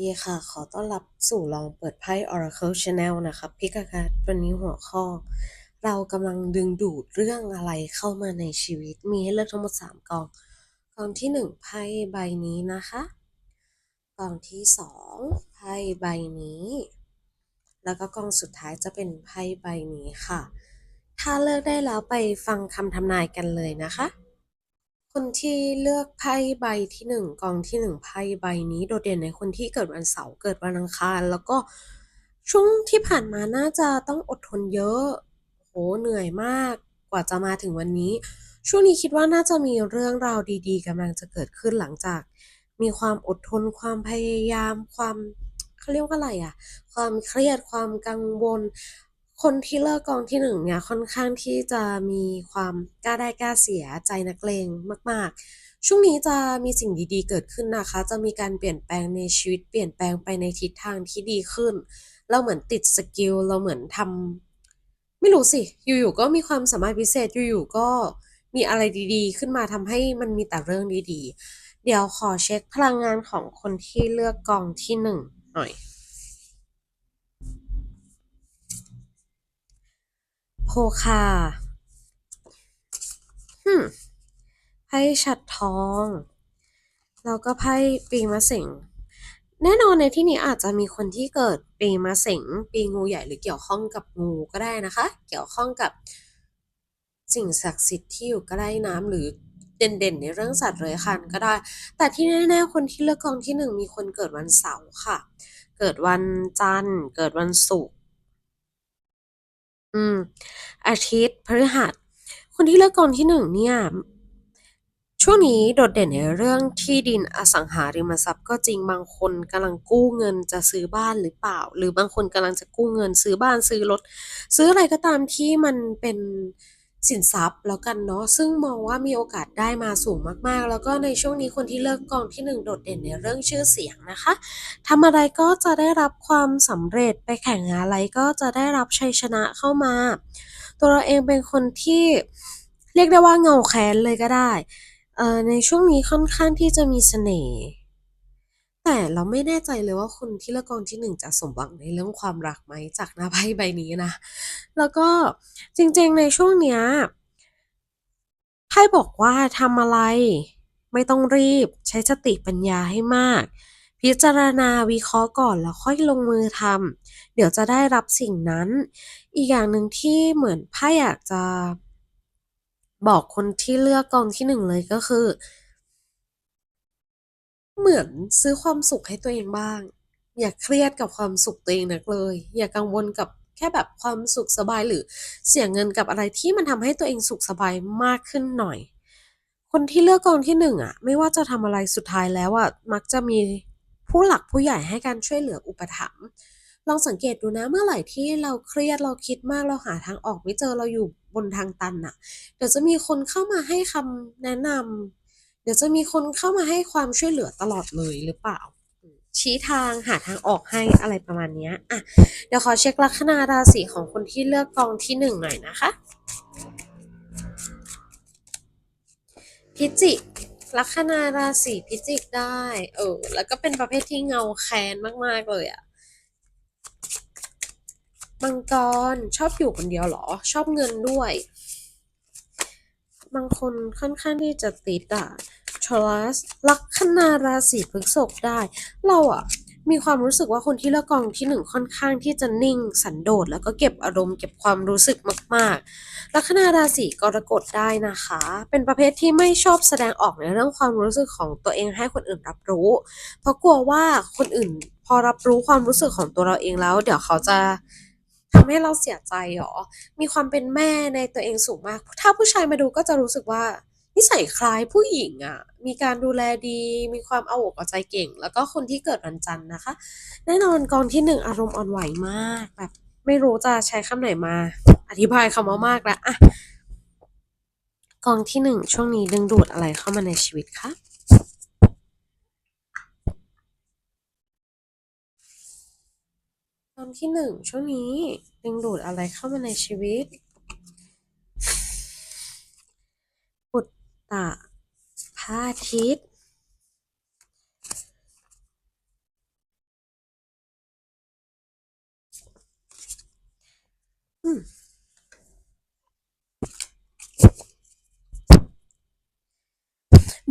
ดีค่ะ ขอต้อนรับสู่ลองเปิดไพ่ Oracle Channel นะครับพี่กากาวันนี้หัวข้อ เรากำลังดึงดูดเรื่องอะไรเข้ามาในชีวิต มีให้เลือกทั้งหมด 3กอง กองที่ 1 ไพ่ใบนี้นะคะ กองที่ 2 ไพ่ใบนี้ แล้วก็กองสุดท้ายจะเป็นไพ่ใบนี้ค่ะ ถ้าเลือกได้แล้วไปฟังคำทำนายกันเลยนะคะ คนที่เลือกไพ่ใบที่หนึ่งกองที่หนึ่งไพ่ใบนี้โดดเด่นในคนที่เกิดวันเสาร์เกิดวันอังคาร แล้วก็ช่วงที่ผ่านมาน่าจะต้องอดทนเยอะ โหเหนื่อยมากกว่าจะมาถึงวันนี้ ช่วงนี้คิดว่าน่าจะมีเรื่องราวดีๆกำลังจะเกิดขึ้นหลังจาก มีความอดทนความพยายามความเขาเรียกว่าอะไรอะความเครียดความกังวล คนที่เลิกกองที่หนึ่งเนี่ยค่อนข้างที่จะมีความกล้าได้กล้าเสียใจนักเลงมาก ๆ ช่วงนี้จะมีสิ่งดีๆ เกิดขึ้นนะคะ จะมีการเปลี่ยนแปลงในชีวิตเปลี่ยนแปลงไปในทิศทางที่ดีขึ้น เราเหมือนติดสกิลเราเหมือนทำไม่รู้สิ อยู่ๆก็มีความสามารถพิเศษอยู่ๆก็มีอะไรดีๆ ขึ้นมาทำให้มันมีแต่เรื่องดีๆ เดี๋ยวขอเช็คพลังงานของคนที่เลือกกองที่หนึ่งหน่อย โพคาฮึมไพ่ฉัดทอง แล้วก็ไพ่ปีมะเสงแน่นอนในที่นี้อาจจะมีคนที่เกิดปีมะเสงปีงูใหญ่หรือเกี่ยวข้องกับงูก็ได้นะคะ เกี่ยวข้องกับสิ่งศักดิ์สิทธิ์ที่อยู่ใกล้น้ำหรือเด่นๆ ในเรื่องสัตว์เลื้อยคลานก็ได้ แต่ที่แน่ๆคนที่เลือกกองที่หนึ่งมีคนเกิดวันเสาร์ค่ะ เกิดวันจันทร์ เกิดวันศุกร์ อืม อาทิตย์พฤหัส คนที่เลือกกองที่หนึ่งเนี่ย ช่วงนี้โดดเด่นในเรื่องที่ดินอสังหาริมทรัพย์ก็จริงบางคนกำลังกู้เงินจะซื้อบ้านหรือเปล่า หรือบางคนกำลังจะกู้เงินซื้อบ้านซื้อรถ ซื้ออะไรก็ตามที่มันเป็น สินทรัพย์แล้วกันเนาะซึ่งมองว่ามีโอกาสได้มาสูงมากๆ แล้วก็ในช่วงนี้คนที่เลือกกองที่หนึ่งโดดเด่นในเรื่องชื่อเสียงนะคะทำอะไรก็จะได้รับความสำเร็จไปแข่งอะไรก็จะได้รับชัยชนะเข้ามา ตัวเราเองเป็นคนที่เรียกได้ว่าเงาแค้นเลยก็ได้ในช่วงนี้ค่อนข้างที่จะมีเสน่ห์ แต่เราไม่แน่ใจเลยว่าคนที่เลือกกองที่หนึ่งจะสมหวังในเรื่องความรักไหมจากหน้าไพ่ใบนี้นะ แล้วก็จริงๆในช่วงเนี้ยไพ่บอกว่าทำอะไร ไม่ต้องรีบ ใช้สติปัญญาให้มาก พิจารณาวิเคราะห์ก่อนแล้วค่อยลงมือทำเดี๋ยวจะได้รับสิ่งนั้น อีกอย่างหนึ่งที่เหมือนไพ่อยากจะ บอกคนที่เลือกกองที่หนึ่งเลยก็คือ เหมือนซื้อความสุขให้ตัวเองบ้าง อย่าเครียดกับความสุขตัวเองนักเลย อย่ากังวลกับแค่แบบความสุขสบายหรือเสียเงินกับอะไรที่มันทำให้ตัวเองสุขสบายมากขึ้นหน่อย คนที่เลือกกองที่หนึ่งอะไม่ว่าจะทำอะไรสุดท้ายแล้วอะมักจะมีผู้หลักผู้ใหญ่ให้การช่วยเหลืออุปถัมภ์ลองสังเกตดูนะเมื่อไหร่ที่เราเครียดเราคิดมากเราหาทางออกไม่เจอเราอยู่บนทางตันอะเดี๋ยวจะมีคนเข้ามาให้คำแนะนำ เดี๋ยวจะมีคนเข้ามาให้ความช่วยเหลือตลอดเลยหรือเปล่า ชี้ทางหาทางออกให้อะไรประมาณนี้อะเดี๋ยวขอเช็คลัคนาราศีของคนที่เลือกกองที่หนึ่งหน่อยนะคะ พิจิกลัคนาราศีพิจิกได้ เออ แล้วก็เป็นประเภทที่เงาแค้นมาก ๆ เลยอะมังกรชอบอยู่คนเดียวหรอ ชอบเงินด้วย บางคนค่อนข้างที่จะติดอะทรัสลัคนาราศีพฤษภได้ เราอะมีความรู้สึกว่าคนที่เลือกกองที่หนึ่งค่อนข้างที่จะนิ่ง สันโดษแล้วก็เก็บอารมณ์เก็บความรู้สึกมากๆ ลัคนาราศีกรกฎได้นะคะ เป็นประเภทที่ไม่ชอบแสดงออกในเรื่องความรู้สึกของตัวเองให้คนอื่นรับรู้ เพราะกลัวว่าคนอื่นพอรับรู้ความรู้สึกของตัวเราเองแล้ว เดี๋ยวเขาจะ ทำให้เราเสียใจหรอ มีความเป็นแม่ในตัวเองสูงมาก ถ้าผู้ชายมาดูก็จะรู้สึกว่านิสัยคล้ายผู้หญิงอะ มีการดูแลดี มีความเอาอกเอาใจเก่ง แล้วก็คนที่เกิดวันจันทร์นะคะ แน่นอนกองที่หนึ่งอารมณ์อ่อนไหวมาก แบบ ไม่รู้จะใช้คำไหนมา อธิบายคำว่ามากแล้วอะกองที่หนึ่งช่วงนี้ดึงดูดอะไรเข้ามาในชีวิตคะ คำที่หนึ่งช่วงนี้ดึงดูดอะไรเข้ามาในชีวิต ปุตตะพราทิต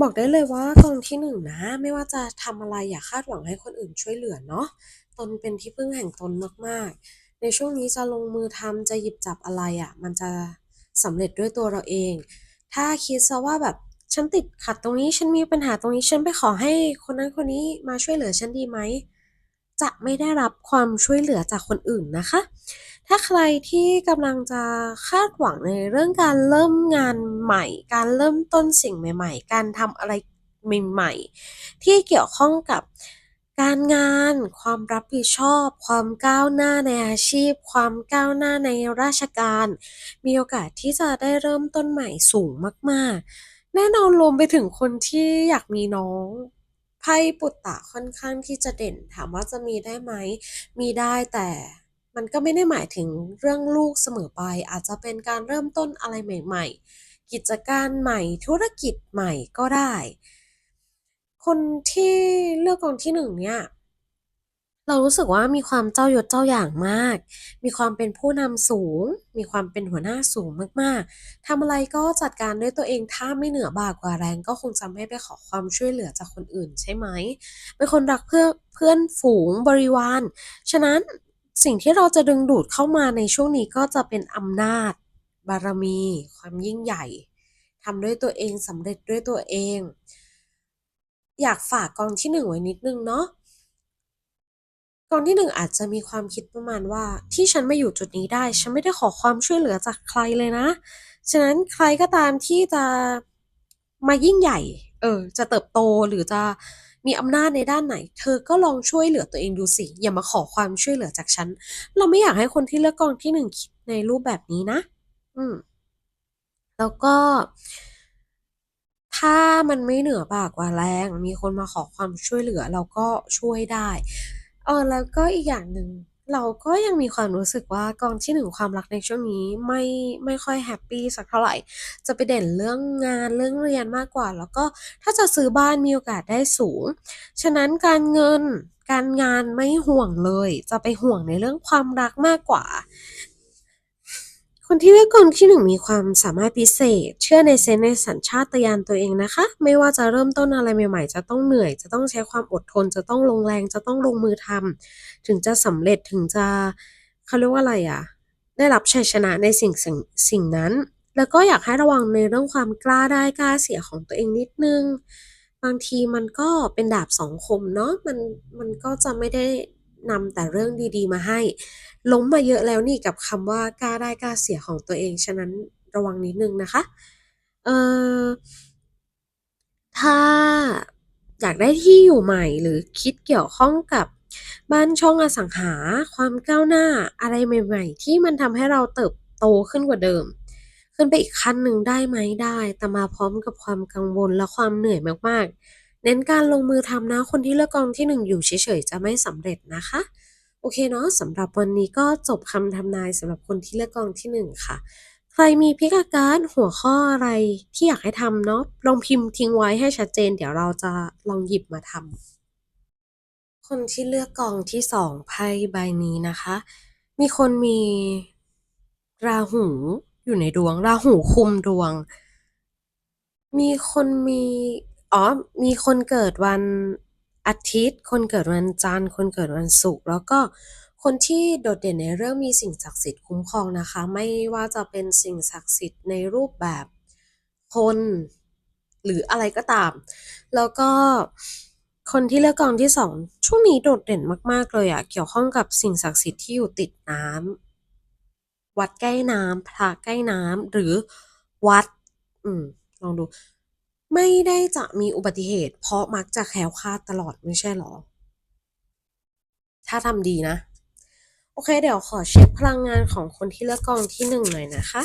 บอกได้เลยว่ากองที่หนึ่งนะ ไม่ว่าจะทำอะไรอย่าคาดหวังให้คนอื่นช่วยเหลือเนาะ ตนเป็นที่พึ่งแห่งตนมาก ๆ ในช่วงนี้จะลงมือทำจะหยิบจับอะไรอะ่ะ มันจะสำเร็จด้วยตัวเราเอง ถ้าคิดซะว่าแบบฉันติดขัดตรงนี้ฉันมีปัญหาตรงนี้ฉันไปขอให้คนนั้นคนนี้มาช่วยเหลือฉันดีไหมจะไม่ได้รับความช่วยเหลือจากคนอื่นนะคะ ถ้าใครที่กำลังจะคาดหวังในเรื่องการเริ่มงานใหม่ การเริ่มต้นสิ่งใหม่ ๆ การทำอะไรใหม่ ๆ ที่เกี่ยวข้องกับ การงาน ความรับผิดชอบ ความก้าวหน้าในอาชีพ ความก้าวหน้าในราชการ มีโอกาสที่จะได้เริ่มต้นใหม่สูงมาก ๆ แน่นอนรวมไปถึงคนที่อยากมีน้องไพ่ปุตตะค่อนข้างที่จะเด่น ถามว่าจะมีได้ไหม มีได้แต่มันก็ไม่ได้หมายถึงเรื่องลูกเสมอไป อาจจะเป็นการเริ่มต้นอะไรใหม่ ๆ กิจการใหม่ธุรกิจใหม่ก็ได้ คนที่เลือกกองที่หนึ่งเนี่ย เรารู้สึกว่ามีความเจ้ายศเจ้าอย่างมาก มีความเป็นผู้นำสูง มีความเป็นหัวหน้าสูงมากๆทำอะไรก็จัดการด้วยตัวเองถ้าไม่เหนือบ่ากว่าแรงก็คงจะไม่ไปขอความช่วยเหลือจากคนอื่นใช่ไหมเป็นคนรักเพื่อเพื่อนฝูงบริวารฉะนั้นสิ่งที่เราจะดึงดูดเข้ามาในช่วงนี้ก็จะเป็นอำนาจ บารมี ความยิ่งใหญ่ทำด้วยตัวเองสำเร็จด้วยตัวเอง อยากฝากกองที่หนึ่งไว้นิดนึงเนาะกองที่หนึ่งอาจจะมีความคิดประมาณว่า ที่ฉันมาอยู่จุดนี้ได้ ฉันไม่ได้ขอความช่วยเหลือจากใครเลยนะ ฉะนั้นใครก็ตามที่จะมายิ่งใหญ่ เออ จะเติบโตหรือจะมีอำนาจในด้านไหน เธอก็ลองช่วยเหลือตัวเองดูสิ อย่ามาขอความช่วยเหลือจากฉัน เราไม่อยากให้คนที่เลือกกองที่หนึ่งคิดในรูปแบบนี้นะ อืม แล้วก็ ถ้ามันไม่เหนือบ่ากว่าแรง มีคนมาขอความช่วยเหลือเราก็ช่วยได้เออแล้วก็อีกอย่างหนึ่งเราก็ยังมีความรู้สึกว่ากองที่หนึ่งความรักในช่วงนี้ไม่ไม่ค่อยแฮปปี้สักเท่าไหร่ จะไปเด่นเรื่องงานเรื่องเรียนมากกว่า แล้วก็ถ้าจะซื้อบ้านมีโอกาสได้สูง ฉะนั้นการเงินการงานไม่ห่วงเลย จะไปห่วงในเรื่องความรักมากกว่า คนที่เลือกกองที่หนึ่งมีความสามารถพิเศษ เชื่อในเซนในสัญชาตญาณตัวเองนะคะ ไม่ว่าจะเริ่มต้นอะไรใหม่ๆ จะต้องเหนื่อย จะต้องใช้ความอดทน จะต้องลงแรง จะต้องลงมือทำถึงจะสำเร็จถึงจะเขาเรียกว่าอะไรอะได้รับชัยชนะในสิ่งสิ่งสิ่งนั้น แล้วก็อยากให้ระวังในเรื่องความกล้าได้กล้าเสียของตัวเองนิดนึง บางทีมันก็เป็นดาบสองคมเนาะมันมันก็จะไม่ได้นำแต่เรื่องดี ๆ มาให้ ล้มมาเยอะแล้วนี่กับคำว่ากล้าได้กล้าเสียของตัวเอง ฉะนั้นระวังนิดนึงนะคะ เอ่อ ถ้าอยากได้ที่อยู่ใหม่หรือคิดเกี่ยวข้องกับบ้านช่องอสังหา ความก้าวหน้าอะไรใหม่ๆ ที่มันทำให้เราเติบโตขึ้นกว่าเดิม ขึ้นไปอีกขั้นหนึ่งได้ไหมได้ แต่มาพร้อมกับความกังวลและความเหนื่อยมากๆ เน้นการลงมือทำนะ คนที่เลือกกองที่หนึ่งอยู่เฉยๆจะไม่สำเร็จนะคะ โอเคเนาะสำหรับวันนี้ก็จบคำทำนายสำหรับคนที่เลือกกองที่หนึ่งค่ะ ใครมีพิกัดการหัวข้ออะไรที่อยากให้ทำเนาะลองพิมพ์ทิ้งไว้ให้ชัดเจน เดี๋ยวเราจะลองหยิบมาทำคนที่เลือกกองที่สองไพ่ใบนี้นะคะ มีคนมีราหูอยู่ในดวง ราหูคุมดวง มีคนมีอ๋อมีคนเกิดวัน อาทิตย์ คนเกิดวันจันทร์ คนเกิดวันศุกร์แล้วก็คนที่โดดเด่นในเรื่องมีสิ่งศักดิ์สิทธิ์คุ้มครองนะคะ ไม่ว่าจะเป็นสิ่งศักดิ์สิทธิ์ในรูปแบบคนหรืออะไรก็ตาม แล้วก็คนที่เลือกกองที่สองช่วงนี้โดดเด่นมาก ๆ เลยอะเกี่ยวข้องกับสิ่งศักดิ์สิทธิ์ที่อยู่ติดน้ำวัดใกล้น้ำพระใกล้น้ำหรือวัด อืมลองดู ไม่ได้จะมีอุบัติเหตุ เพราะมักจะแคล้วคลาดตลอดไม่ใช่หรอ ถ้าทำดีนะ โอเค เดี๋ยวขอเช็คพลังงานของคนที่เลือกกองที่หนึ่งหน่อยนะคะ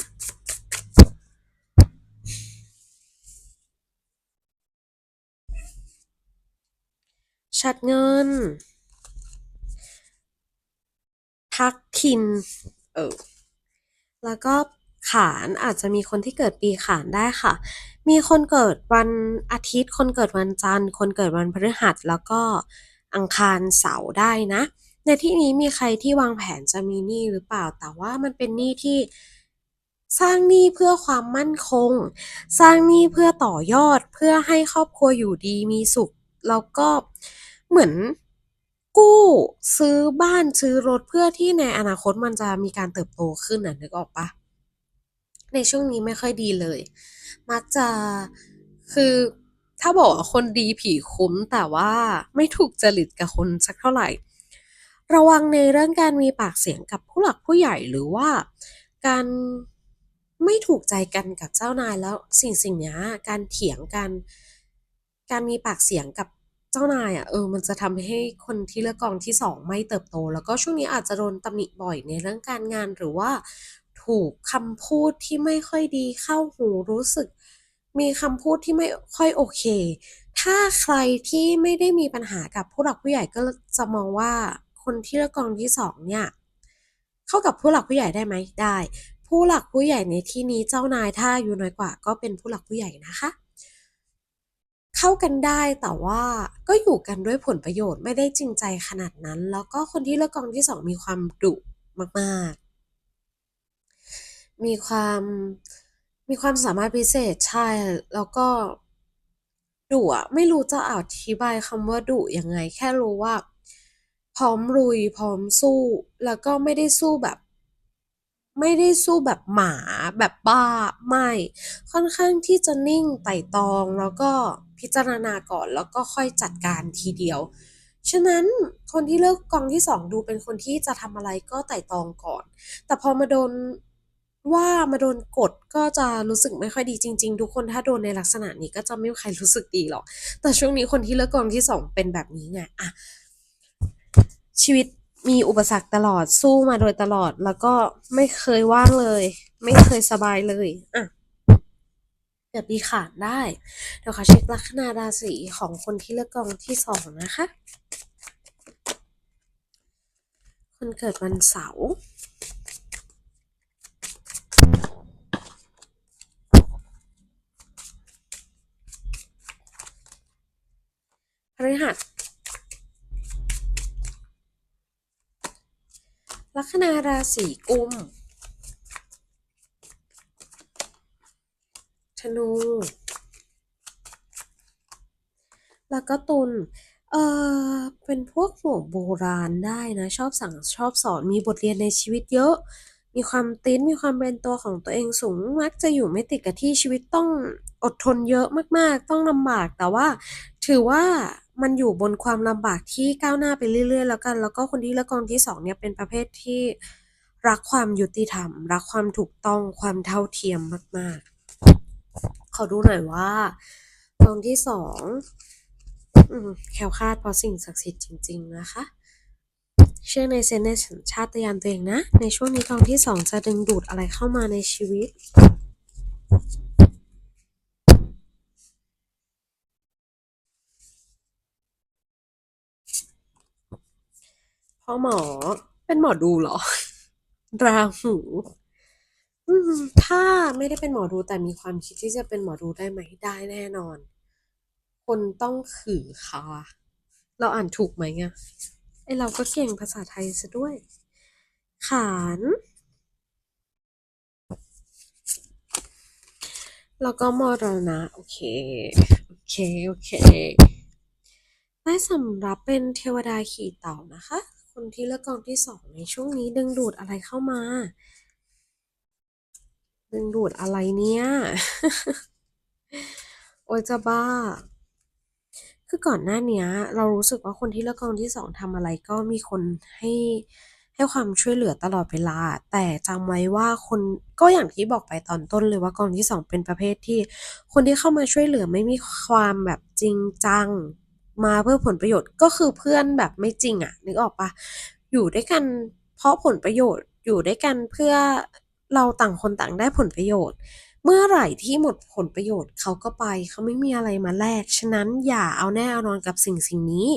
ชัดเงิน ทักทิน เออ แล้วก็ ขานอาจจะมีคนที่เกิดปีขานได้ค่ะ มีคนเกิดวันอาทิตย์ คนเกิดวันจันทร์ คนเกิดวันพฤหัส แล้วก็อังคารเสาร์ได้นะ ในที่นี้มีใครที่วางแผนจะมีหนี้หรือเปล่า แต่ว่ามันเป็นหนี้ที่สร้างหนี้เพื่อความมั่นคง สร้างหนี้เพื่อต่อยอด เพื่อให้ครอบครัวอยู่ดีมีสุข แล้วก็เหมือนกู้ซื้อบ้านซื้อรถเพื่อที่ในอนาคตมันจะมีการเติบโตขึ้นน่ะนึกออกปะ ในช่วงนี้ไม่ค่อยดีเลย มักจะคือถ้าบอกว่าคนดีผีคุ้มแต่ว่าไม่ถูกจริตกับคนสักเท่าไหร่ ระวังในเรื่องการมีปากเสียงกับผู้หลักผู้ใหญ่หรือว่าการไม่ถูกใจกันกับเจ้านายแล้วสิ่งสิ่งนี้การเถียงกันการมีปากเสียงกับเจ้านายอะเออมันจะทำให้คนที่เลือกกองที่สองไม่เติบโต แล้วก็ช่วงนี้อาจจะโดนตำหนิบ่อยในเรื่องการงานหรือว่า ถูกคำพูดที่ไม่ค่อยดีเข้าหูรู้สึก มีคำพูดที่ไม่ค่อยโอเค ถ้าใครที่ไม่ได้มีปัญหากับผู้หลักผู้ใหญ่ก็จะมองว่าคนที่เลือกกองที่สองเนี่ยเข้ากับผู้หลักผู้ใหญ่ได้ไหมได้ ผู้หลักผู้ใหญ่ในที่นี้เจ้านายถ้าอายุน้อยกว่า ก็เป็นผู้หลักผู้ใหญ่นะคะเข้ากันได้แต่ว่าก็อยู่กันด้วยผลประโยชน์ไม่ได้จริงใจขนาดนั้น แล้วก็คนที่เลือกกองที่สองมีความดุมากๆ มีความมีความสามารถพิเศษใช่ แล้วก็ดุอะไม่รู้จะอธิบายคำว่าดุยังไง แค่รู้ว่า พร้อมลุยพร้อมสู้ แล้วก็ไม่ได้สู้แบบ ไม่ได้สู้แบบหมาแบบบ้าไม่ ค่อนข้างที่จะนิ่งไต่ตองแล้วก็พิจารณาก่อนแล้วก็ค่อยจัดการทีเดียว ฉะนั้นคนที่เลือกกองที่สองดูเป็นคนที่จะทำอะไรก็ไต่ตองก่อน แต่พอมาโดน ว่ามาโดนกดก็จะรู้สึกไม่ค่อยดีจริง ๆ ทุกคนถ้าโดนในลักษณะนี้ก็จะไม่มีใครรู้สึกดีหรอก แต่ช่วงนี้คนที่เลือกกองที่สองเป็นแบบนี้ไงอะชีวิตมีอุปสรรคตลอดสู้มาโดยตลอด แล้วก็ไม่เคยว่างเลย ไม่เคยสบายเลยอะเกิดปีขานได้เดี๋ยวขอเช็คลัคนาราศีของคนที่เลือกกองที่สองนะคะ คนเกิดวันเสาร์ ฤหัสลัคนาราศีกุม ธนู แล้วก็ตุลเออเป็นพวกหัวโบราณได้นะ ชอบสั่งชอบสอนมีบทเรียนในชีวิตเยอะ มีความติ้นมีความเป็นตัวของตัวเองสูงมักจะอยู่ไม่ติดกับที่ชีวิตต้องอดทนเยอะมากๆ ต้องลำบากแต่ว่าถือว่า มันอยู่บนความลำบากที่ก้าวหน้าไปเรื่อย ๆ แล้วกัน แล้วก็คนที่เลือกกองที่สองเนี่ยเป็นประเภทที่รักความยุติธรรม รักความถูกต้องความเท่าเทียมมากๆ ขอดูหน่อยว่ากองที่สองแควคาดเพราะสิ่งศักดิ์สิทธิ์จริง ๆ นะคะ เชื่อในเซนส์ในสัญชาตญาณตัวเองนะ ในช่วงนี้กองที่สองจะดึงดูดอะไรเข้ามาในชีวิต พ่อหมอเป็นหมอดูเหรอ ราหูถ้าไม่ได้เป็นหมอดูแต่มีความคิดที่จะเป็นหมอดูได้ไหมได้แน่นอน คนต้องขือค่ะเราอ่านถูกไหมอะไอเราก็เก่งภาษาไทยซะด้วย ขาน แล้วก็มรณะ โอเค โอเค โอเคได้สำหรับเป็นเทวดาขี่เต่านะคะ คนที่เลือกกองที่สองในช่วงนี้ดึงดูดอะไรเข้ามา ดึงดูดอะไรเนี่ย โอ้ยจะบ้า คือก่อนหน้านี้เรารู้สึกว่าคนที่เลือกกองที่สองทำอะไรก็มีคนให้ให้ความช่วยเหลือตลอดเวลา แต่จำไว้ว่าคนก็อย่างที่บอกไปตอนต้นเลยว่ากองที่สองเป็นประเภทที่ คนที่เข้ามาช่วยเหลือไม่มีความแบบจริงจัง มาเพื่อผลประโยชน์ก็คือเพื่อนแบบไม่จริงอะนึกออกปะอยู่ด้วยกันเพราะผลประโยชน์อยู่ด้วยกันเพื่อเราต่างคนต่างได้ผลประโยชน์ เมื่อไหร่ที่หมดผลประโยชน์เขาก็ไปเขาไม่มีอะไรมาแลกฉะนั้นอย่าเอาแน่เอานอนกับสิ่งสิ่งนี้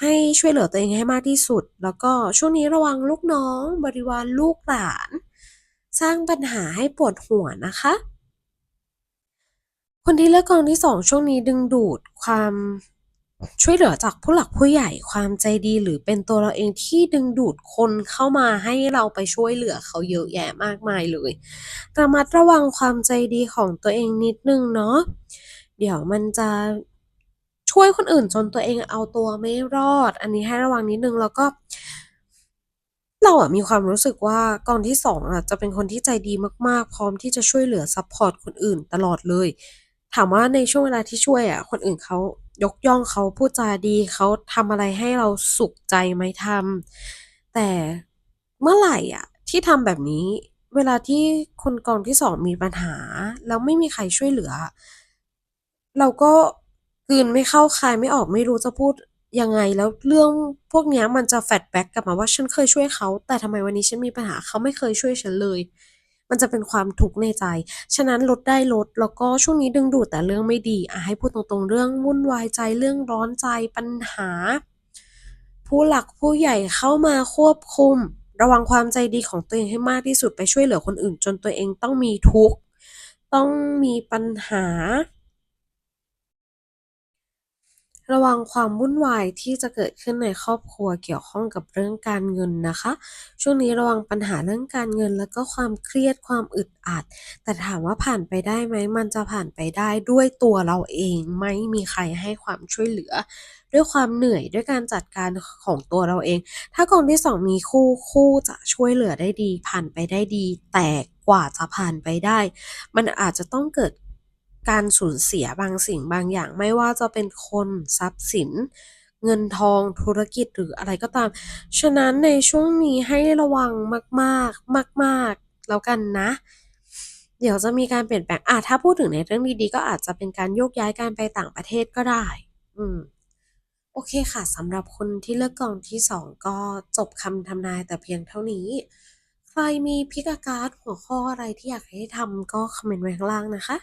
ให้ช่วยเหลือตัวเองให้มากที่สุด แล้วก็ช่วงนี้ระวังลูกน้อง บริวารลูกหลาน สร้างปัญหาให้ปวดหัวนะคะ คนที่เลือกกองที่สองช่วงนี้ดึงดูดความ ช่วยเหลือจากผู้หลักผู้ใหญ่ความใจดีหรือเป็นตัวเราเองที่ดึงดูดคนเข้ามาให้เราไปช่วยเหลือเขาเยอะแยะมากมายเลยระมัดระวังความใจดีของตัวเองนิดนึงเนาะเดี๋ยวมันจะช่วยคนอื่นจนตัวเองเอาตัวไม่รอด อันนี้ให้ระวังนิดนึงแล้วก็ เราอะมีความรู้สึกว่ากองที่2องอะจะเป็นคนที่ใจดีมากๆ พร้อมที่จะช่วยเหลือซัปพอร์ตคนอื่นตลอดเลย ถามว่าในช่วงเวลาที่ช่วยอะคนอื่นเขา ยกย่องเขาพูดจาดีเขาทำอะไรให้เราสุขใจไหมทำแต่เมื่อไหร่อะ ที่ทำแบบนี้ เวลาที่คนกองที่2มีปัญหา แล้วไม่มีใครช่วยเหลือ เราก็กืนไม่เข้าคายไม่ออกไม่รู้จะพูดยังไงแล้วเรื่องพวกนี้มันจะ flashback กลับมาว่าฉันเคยช่วยเขา แต่ทำไมวันนี้ฉันมีปัญหาเขาไม่เคยช่วยฉันเลย มันจะเป็นความทุกข์ในใจ ฉะนั้นลดได้ลด แล้วก็ช่วงนี้ดึงดูดแต่เรื่องไม่ดีอะให้พูดตรงๆ เรื่องวุ่นวายใจเรื่องร้อนใจปัญหา ผู้หลักผู้ใหญ่เข้ามาควบคุม ระวังความใจดีของตัวเองให้มากที่สุดไปช่วยเหลือคนอื่น จนตัวเองต้องมีทุกข์ต้องมีปัญหา ระวังความวุ่นวายที่จะเกิดขึ้นในครอบครัวเกี่ยวข้องกับเรื่องการเงินนะคะ ช่วงนี้ระวังปัญหาเรื่องการเงิน แล้วก็ความเครียดความอึดอัด แต่ถามว่าผ่านไปได้ไหมมันจะผ่านไปได้ด้วยตัวเราเองไม่มีใครให้ความช่วยเหลือ ด้วยความเหนื่อยด้วยการจัดการของตัวเราเอง ถ้ากองที่2มีคู่คู่จะช่วยเหลือได้ดี ผ่านไปได้ดี แต่กว่าจะผ่านไปได้ มันอาจจะต้องเกิด การสูญเสียบางสิ่งบางอย่างไม่ว่าจะเป็นคนทรัพย์สิน เงินทองธุรกิจหรืออะไรก็ตาม ฉะนั้นในช่วงนี้ให้ระวังมากๆ มาก ๆ แล้วกันนะ เดี๋ยวจะมีการเปลี่ยนแปลงอาถ้าพูดถึงในเรื่องดีๆ ก็อาจจะเป็นการโยกย้ายการไปต่างประเทศก็ได้ อืมโอเคค่ะสำหรับคนที่เลือกกองที่2ก็จบคำทำนายแต่เพียงเท่านี้ ใครมี Pick a Card หัวข้ออะไรที่อยากให้ทำก็คอมเมนต์ไว้ข้างล่างนะคะ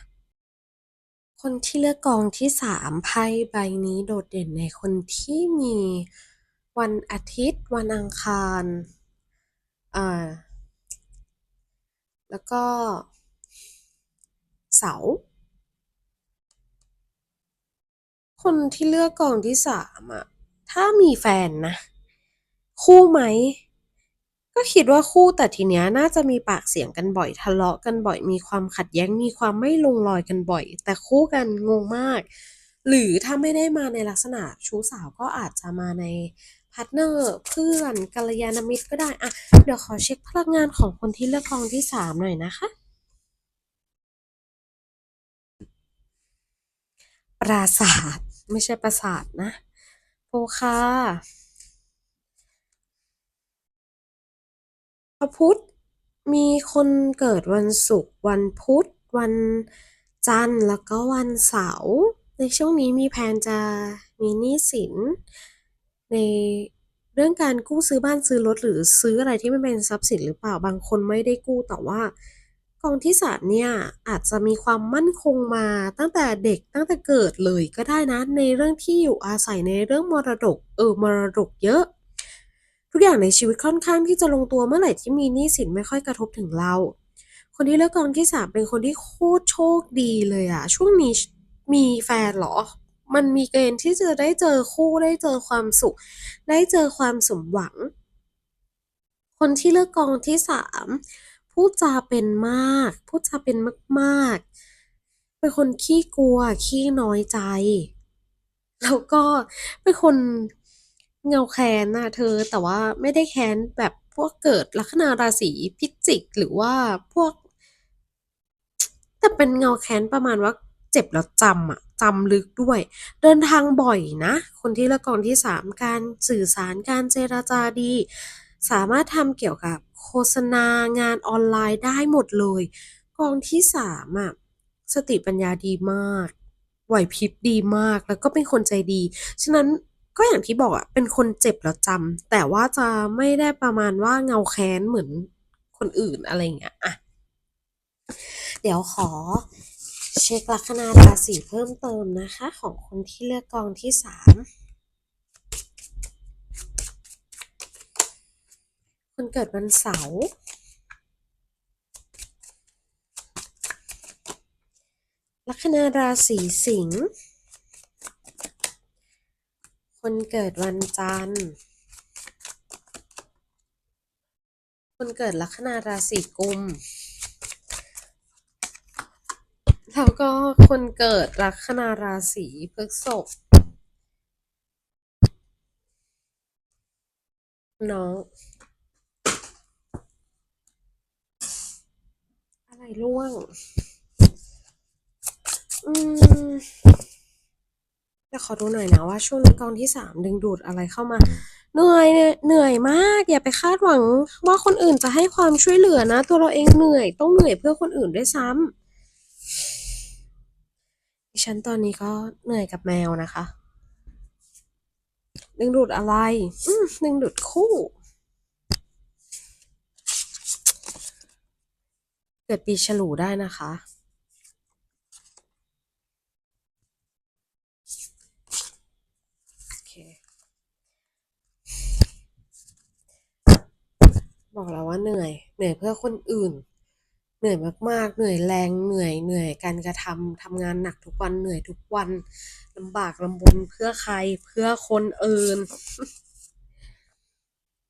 คนที่เลือกกองที่3ไพ่ใบนี้โดดเด่นในคนที่มีวันอาทิตย์ วันอังคารอ่าแล้วก็เสาร์คนที่เลือกกองที่3อะถ้ามีแฟนนะ คู่ไหม ก็คิดว่าคู่แต่ทีเนี้ยน่าจะมีปากเสียงกันบ่อยทะเลาะกันบ่อยมีความขัดแย้งมีความไม่ลงรอยกันบ่อย แต่คู่กันงงมาก หรือถ้าไม่ได้มาในลักษณะชู้สาวก็อาจจะมาในพาร์ตเนอร์เพื่อนกัลยาณมิตรก็ได้อะเดี๋ยวขอเช็กพลังงานของคนที่เลือกกองที่3หน่อยนะคะ ปราสาท ไม่ใช่ประสาทนะโอคา ระพุธ มีคนเกิดวันศุกร์วันพุธ วันจันทร์แล้วก็วันเสาร์ในช่วงนี้มีแพลนจะมีหนี้สิน ในเรื่องการกู้ซื้อบ้านซื้อรถหรือซื้ออะไรที่มันเป็นทรัพย์สินหรือเปล่าบางคนไม่ได้กู้แต่ว่ากองที่3เนี่ยอาจจะมีความมั่นคงมาตั้งแต่เด็กตั้งแต่เกิดเลยก็ได้นะในเรื่องที่อยู่อาศัยในเรื่องมรดกเออมรดกเยอะ ทุกอย่างในชีวิตค่อนข้างที่จะลงตัวเมื่อไหร่ที่มีหนี้สินไม่ค่อยกระทบถึงเรา คนที่เลือกกองที่3เป็นคนที่โคตรโชคดีเลยอะช่วงนี้มีแฟนเหรอ มันมีเกณฑ์ที่จะได้เจอคู่ได้เจอความสุข ได้เจอความสมหวัง คนที่เลือกกองที่3พูดจาเป็นมากพูดจาเป็นมากๆ เป็นคนขี้กลัวขี้น้อยใจ แล้วก็เป็นคน เงาแค้นน่ะเธอแต่ว่าไม่ได้แค้นแบบพวกเกิดลัคนาราศีพิจิกหรือว่าพวก แต่เป็นเงาแค้นประมาณว่าเจ็บแล้วจำอะจำลึกด้วย เดินทางบ่อยนะ คนที่ลือกองที่3การสื่อสารการเจรจาดี สามารถทำเกี่ยวกับโฆษณางานออนไลน์ได้หมดเลย กองที่3อะสติปัญญาดีมากไหวพริบดีมากแล้วก็เป็นคนใจดี ฉะนั้น ก็อย่างที่บอกอะเป็นคนเจ็บแล้วจำแต่ว่าจะไม่ได้ประมาณว่าเงาแค้นเหมือนคนอื่นอะไรเงี้ยอะเดี๋ยวขอเช็กลัคนาราศีเพิ่มเติมนะคะ ของคนที่เลือกกองที่3คนเกิดวันเสาร์ลัคนาราศีสิงห์ คนเกิดวันจันทร์ คนเกิดลัคนาราศีกุม แล้วก็คนเกิดลัคนาราศีพฤษภน้อง อะไรร่วง อืม เดี๋ยวขอดูหน่อยนะว่าช่วงนี้กองที่สามดึงดูดอะไรเข้ามา เหนื่อยเนี่ยเหนื่อยมาก อย่าไปคาดหวังว่าคนอื่นจะให้ความช่วยเหลือนะ ตัวเราเองเหนื่อยต้องเหนื่อยเพื่อคนอื่นด้วยซ้ำดิฉันตอนนี้ก็เหนื่อยกับแมวนะคะ ดึงดูดอะไรอืมดึงดูดคู่ เกิดปีฉลูได้นะคะ โอเค บอกแล้วว่า เหนื่อยเพื่อคนอื่น เหนื่อยมากๆ เหนื่อยแรงเหนื่อยเหนื่อยการกระทำทำงานหนักทุกวันเหนื่อยทุกวันลำบากลำบนเพื่อใครเพื่อคนอื่น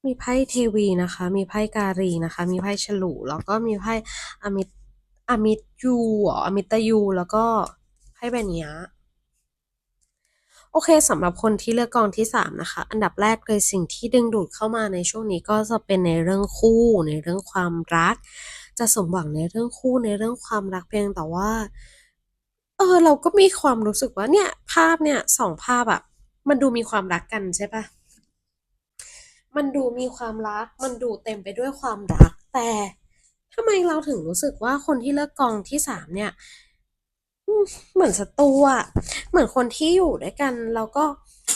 มีไพ่เทวีนะคะ มีไพ่การีนะคะ มีไพ่ฉลูแล้วก็มีไพ่อมิตอมิตยูออมิตยูแล้วก็ไพ่ใบเนี้ย โอเคสำหรับคนที่เลือกกองที่สามนะคะ อันดับแรกเลยสิ่งที่ดึงดูดเข้ามาในช่วงนี้ก็จะเป็นในเรื่องคู่ในเรื่องความรัก จะสมหวังในเรื่องคู่ในเรื่องความรักเพียงแต่ว่า เออเราก็มีความรู้สึกว่าเนี่ย ภาพเนี่ยสองภาพอะมันดูมีความรักกันใช่ปะมันดูมีความรัก มันดูเต็มไปด้วยความรักแต่ทำไมเราถึงรู้สึกว่าคนที่เลือกกองที่สามเนี่ย เหมือนศัตรูอะเหมือนคนที่อยู่ด้วยกัน แล้วก็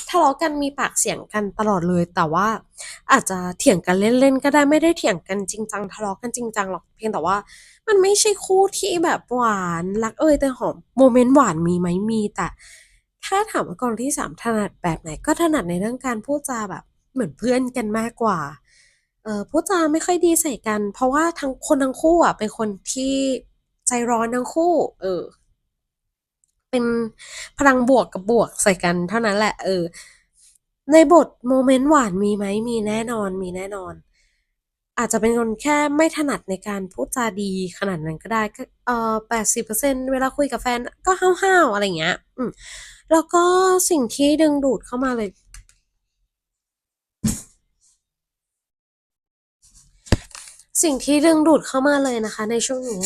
ทะเลาะกันมีปากเสียงกันตลอดเลย แต่ว่าอาจจะเถียงกันเล่นๆก็ได้ไม่ได้เถียงกันจริงจังทะเลาะกันจริงจังหรอกเพียงแต่ว่า มันไม่ใช่คู่ที่แบบหวานรักเอ่ยแต่หอมโมเมนต์หวานมีไหมมีแต่ ถ้าถามว่ากองที่สามถนัดแบบไหนก็ถนัดในเรื่องการพูดจาแบบ เหมือนเพื่อนกันมากกว่าเออพูดจาไม่ค่อยดีใส่กัน เพราะว่าทั้งคนทั้งคู่อะเป็นคนที่ใจร้อนทั้งคู่ เออ เป็นพลังบวกกับบวกใส่กันเท่านั้นแหละ เออ ในบทโมเมนต์หวานมีไหมมีแน่นอนมีแน่นอน อาจจะเป็นคนแค่ไม่ถนัดในการพูดจาดีขนาดนั้นก็ได้ก็เออแปดสิบเปอร์เซ็นเวลาคุยกับแฟนก็ห้าวๆอะไรเงี้ย อืมแล้วก็สิ่งที่ดึงดูดเข้ามาเลยสิ่งที่ดึงดูดเข้ามาเลยนะคะ ในช่วงนี้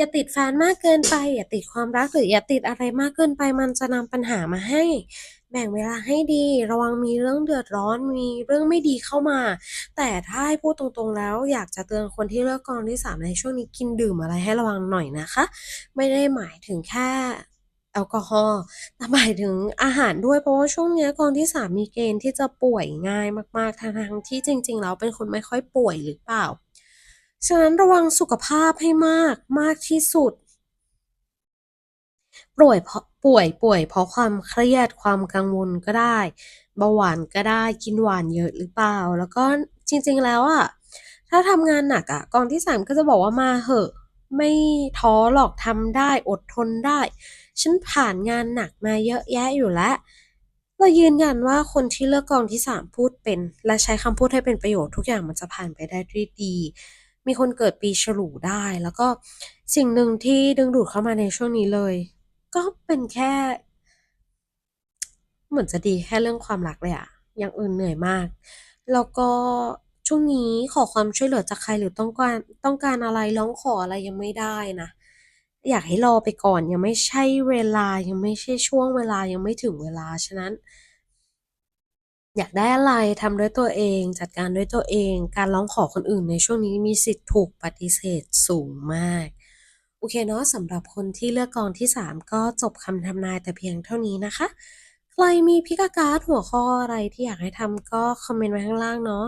อย่าติดแฟนมากเกินไป อย่าติดความรักหรืออย่าติดอะไรมากเกินไป มันจะนำปัญหามาให้ แบ่งเวลาให้ดี ระวังมีเรื่องเดือดร้อนมีเรื่องไม่ดีเข้ามา แต่ถ้าให้พูดตรงๆแล้ว อยากจะเตือนคนที่เลือกกองที่สามในช่วงนี้กินดื่มอะไรให้ระวังหน่อยนะคะ ไม่ได้หมายถึงแค่แอลกอฮอล์แต่หมายถึงอาหารด้วยเพราะว่าช่วงนี้กองที่สามมีเกณฑ์ที่จะป่วยง่ายมากๆทั้งที่จริง ๆ แล้วเป็นคนไม่ค่อยป่วยหรือเปล่า ฉะนั้นระวังสุขภาพให้มากมากที่สุด ป่วยเพราะป่วยป่วยเพราะความเครียดความกังวลก็ได้เบาหวานก็ได้กินหวานเยอะหรือเปล่า แล้วก็จริง ๆ แล้วอะถ้าทำงานหนักอะกองที่สามก็จะบอกว่ามาเหอะ ไม่ท้อหรอกทำได้อดทนได้ ฉันผ่านงานหนักมาเยอะแยะอยู่แล้วเรายืนยันว่าคนที่เลือกกองที่สามพูดเป็น และใช้คำพูดให้เป็นประโยชน์ทุกอย่างมันจะผ่านไปได้ด้วยดี มีคนเกิดปีฉลูได้ แล้วก็สิ่งหนึ่งที่ดึงดูดเข้ามาในช่วงนี้เลย ก็เป็นแค่ เหมือนจะดีแค่เรื่องความรักเลยอะอย่างอื่นเหนื่อยมาก แล้วก็ช่วงนี้ขอความช่วยเหลือจากใครหรือต้องการต้องการอะไรร้องขออะไรยังไม่ได้นะอยากให้รอไปก่อนยังไม่ใช่เวลายังไม่ใช่ช่วงเวลายังไม่ถึงเวลาฉะนั้น อยากได้อะไรทำด้วยตัวเอง จัดการด้วยตัวเอง การร้องขอคนอื่นในช่วงนี้มีสิทธิ์ถูกปฏิเสธสูงมาก โอเคเนาะสำหรับคนที่เลือกกองที่ 3 ก็จบคำทำนายแต่เพียงเท่านี้นะคะ ใครมีพิกาการ์ดหัวข้ออะไรที่อยากให้ทำก็คอมเมนต์ไว้ข้างล่างเนาะ